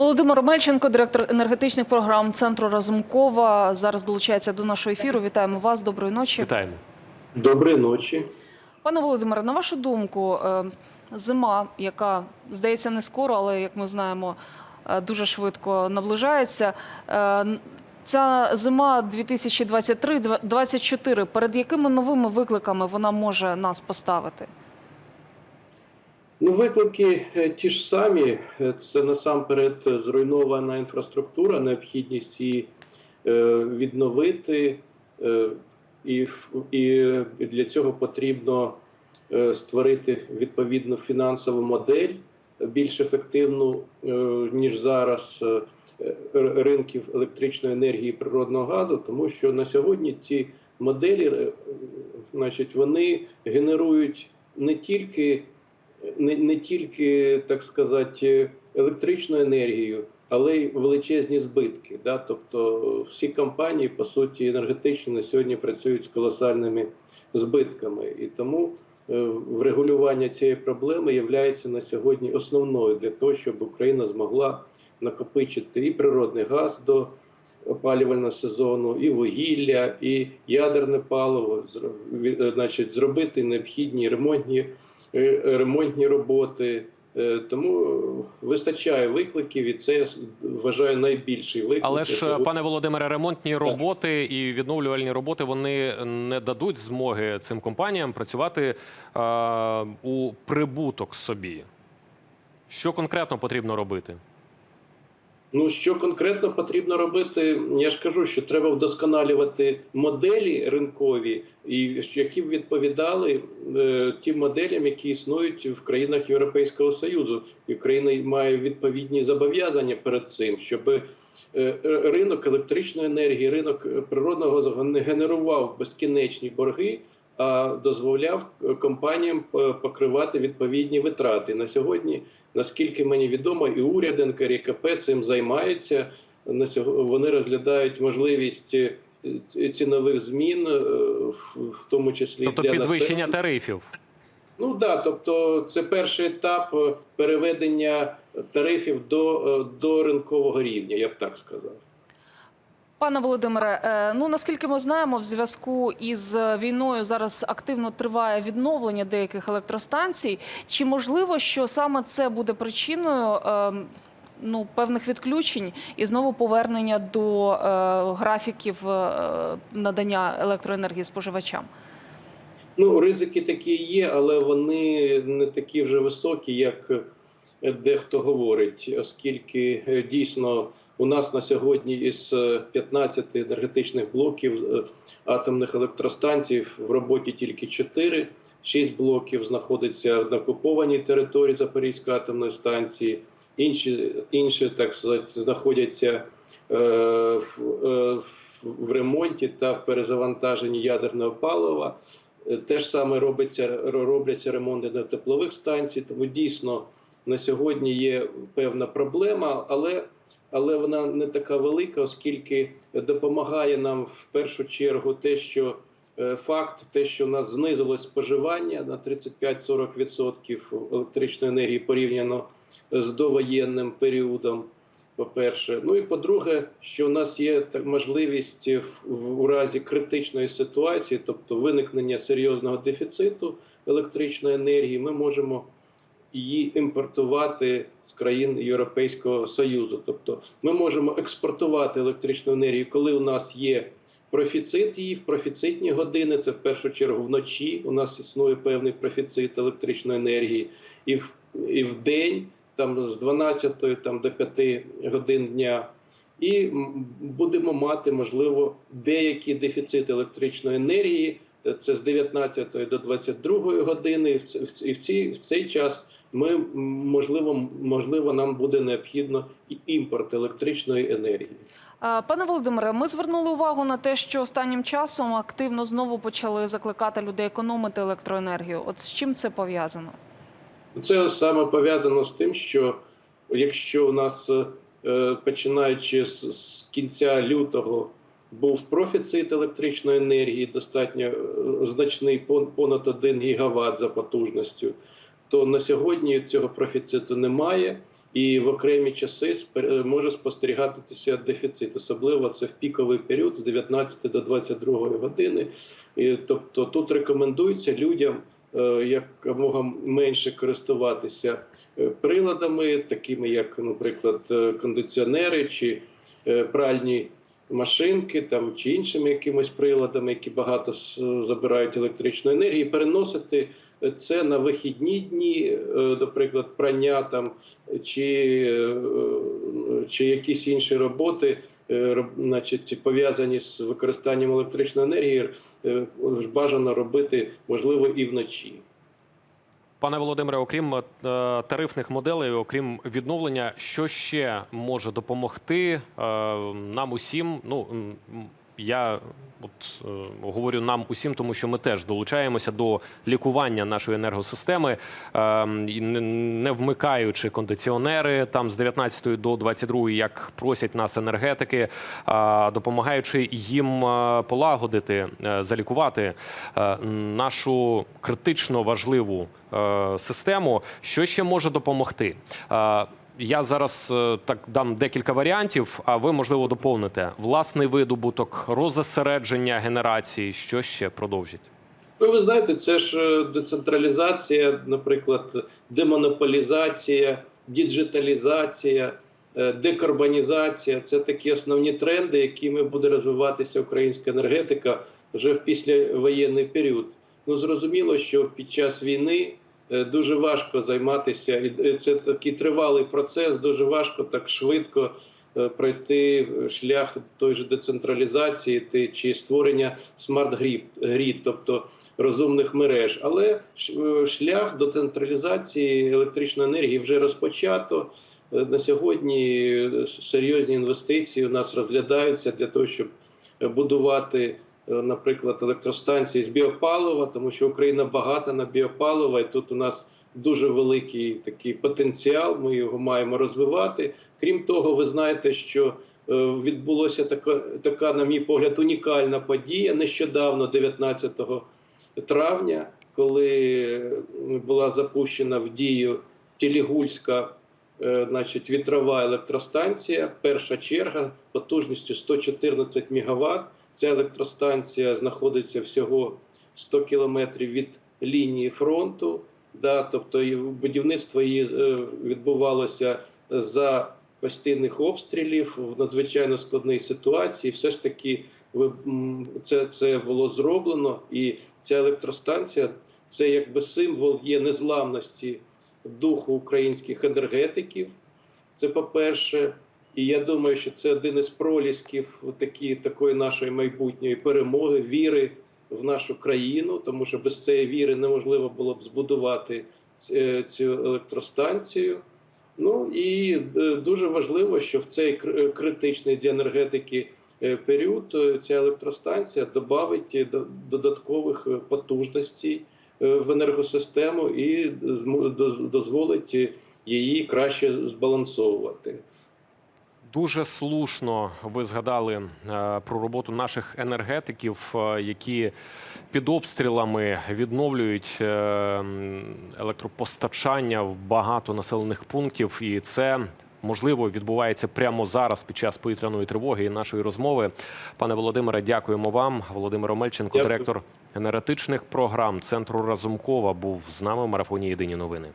Володимир Мельченко, директор енергетичних програм центру Разумкова, зараз долучається до нашого ефіру. Вітаємо вас. Доброї ночі. Вітаємо. Доброї ночі. Пане Володимире, на вашу думку, е, зима, яка здається не скоро, але як ми знаємо, е, дуже швидко наближається. е, Ця зима 2023-2024, перед якими новими викликами вона може нас поставити? Ну, виклики е, ті ж самі. Е, Це насамперед зруйнована інфраструктура, необхідність її е, відновити, і, і для цього потрібно створити відповідну фінансову модель більш ефективну, ніж зараз ринків електричної енергії і природного газу, тому що на сьогодні ці моделі, значить, вони генерують не тільки не, не тільки, так сказати, електричну енергію, але й величезні збитки. Да? Тобто всі компанії, по суті, енергетичні на сьогодні працюють з колосальними збитками. І тому е, врегулювання цієї проблеми є на сьогодні основною для того, щоб Україна змогла накопичити і природний газ до опалювального сезону, і вугілля, і ядерне паливо, значить, зробити необхідні ремонтні ремонтні роботи. Е, Тому вистачає викликів, і це я вважаю найбільший виклик. Але ж, пане Володимире, ремонтні роботи і відновлювальні роботи вони не дадуть змоги цим компаніям працювати а, у прибуток собі. Що конкретно потрібно робити? Ну що конкретно потрібно робити? Я ж кажу, що треба вдосконалювати моделі ринкові, і які б відповідали е, тим моделям, які існують в країнах Європейського Союзу. І Україна має відповідні зобов'язання перед цим, щоб е, ринок електричної енергії, ринок природного не генерував безкінечні борги. А дозволяв е, компаніям е, покривати відповідні витрати на сьогодні. Наскільки мені відомо, і уряд НКРКП цим займається. Вони розглядають можливість е, цінових змін, в тому числі Тобто для підвищення населення. тарифів. Ну да, тобто це перший етап переведення тарифів до, до ринкового рівня, я б так сказав. Пане Володимире, е, ну наскільки ми знаємо, в зв'язку із війною зараз активно триває відновлення деяких електростанцій. Чи можливо, що саме це буде причиною е, ну, певних відключень і знову повернення до е, графіків надання електроенергії споживачам? Ну, ризики такі є, але вони не такі вже високі, як дехто говорить, оскільки е, дійсно у нас на сьогодні із е, 15 енергетичних блоків е, атомних електростанцій в роботі тільки 4. Шість блоків знаходиться на окупованій території Запорізької атомної станції. Інші, інші так сказати, знаходяться е, в, е, в- ремонті та в перезавантаженні ядерного палива. Е, Те ж саме робиться робляться ремонти на теплових станцій. Тому дійсно на сьогодні є певна проблема, але але вона не така велика, оскільки допомагає нам в першу чергу те, що е, факт, те, що у нас знизилось споживання на 35-40% електричної енергії порівняно з довоєнним періодом. По-перше, ну і по-друге, що у нас є можливість в, в у разі критичної ситуації, тобто виникнення серйозного дефіциту електричної енергії, ми можемо її імпортувати з країн Європейського Союзу. Тобто, ми можемо експортувати електричну енергію, коли у нас є профіцит її в профіцитні години. Це в першу чергу вночі. У нас існує певний профіцит електричної енергії, і в і в день там з 12 там до 5 годин дня. І будемо мати можливо деякий дефіцит електричної енергії. Е, Це з 19 до 22 години. І в цей час ми можливо, можливо, нам буде необхідно і імпорт електричної енергії. Е, Пане Володимире, ми звернули увагу на те, що останнім часом активно знову почали закликати людей економити електроенергію. От з чим це пов'язано? Це саме пов'язано з тим, що якщо у нас е, починаючи з, кінця лютого був профіцит електричної енергії, достатньо е, значний пон- понад 1 гігават за потужністю, то на сьогодні цього профіциту немає. і в окремі часи може спостерігатися дефіцит. Особливо це в піковий період з 19 до 22 години. І, тобто тут рекомендується людям е, якомога менше користуватися е, приладами, такими як, наприклад, е, кондиціонери чи пральні машинки там чи іншими якимись приладами, які багато забирають електричної енергії, переносити це на вихідні дні, е, наприклад, прання там чи, е, чи якісь інші роботи, е, значить, пов'язані з використанням електричної енергії, бажано робити можливо і вночі. Пане Володимире, окрім е, тарифних моделей, окрім відновлення, що ще може допомогти е, нам усім? Ну я от е, говорю нам усім, тому що ми теж долучаємося до лікування нашої енергосистеми, е, і не- вмикаючи кондиціонери там з 19 до 22, як просять нас енергетики, а допомагаючи їм е, полагодити, е, залікувати е, нашу критично важливу е, систему. Що ще може допомогти? Я зараз е, так дам декілька варіантів, а ви можливо доповните власний видобуток, розосередження генерації. Що ще продовжить? Ну, ви знаєте, це ж е, децентралізація, наприклад, демонополізація, діджиталізація, е, декарбонізація це такі основні тренди, якими буде розвиватися українська енергетика вже в післявоєнний період. Ну зрозуміло, що під час війни дуже важко займатися, і е, це такий тривалий процес, дуже важко так швидко е, пройти шлях той же децентралізації чи створення смарт-грід, тобто розумних мереж. Але е, шлях до централізації електричної енергії вже розпочато. Е, На сьогодні е, серйозні інвестиції у нас розглядаються для того, щоб е, будувати, е, наприклад, електростанції з біопалива, тому що Україна багата на біопаливо, і тут у нас дуже великий такий потенціал. Ми його маємо розвивати. Крім того, ви знаєте, що е, відбулося така, така, на мій погляд, унікальна подія нещодавно, 19 травня, коли була запущена в дію Тілігульська е, значить, вітрова електростанція, перша черга потужністю 114 МВт. Ця електростанція знаходиться всього 100 кілометрів від лінії фронту. Да, тобто будівництво її е, відбувалося за постійних обстрілів в надзвичайно складній ситуації. Все ж таки це, це було зроблено, і ця електростанція це якби символ є незламності духу українських енергетиків. Це по-перше. І я думаю, що це один із пролісків такі, такої нашої майбутньої перемоги, віри в нашу країну, тому що без цієї віри неможливо було б збудувати цю електростанцію. Ну і е, дуже важливо, що в цей е, критичний для енергетики е, період е, ця електростанція додавить е, до- додаткових е, потужностей е, в енергосистему і дозволить е, її краще збалансовувати. Дуже слушно ви згадали е, про роботу наших енергетиків, е, які під обстрілами відновлюють е, електропостачання в багато населених пунктів, і це. Можливо, відбувається прямо зараз під час повітряної тривоги і нашої розмови. Пане Володимире, дякуємо вам. Володимир Омельченко, Дякую. директор енергетичних програм Центру Разумкова, був з нами в марафоні Єдині новини.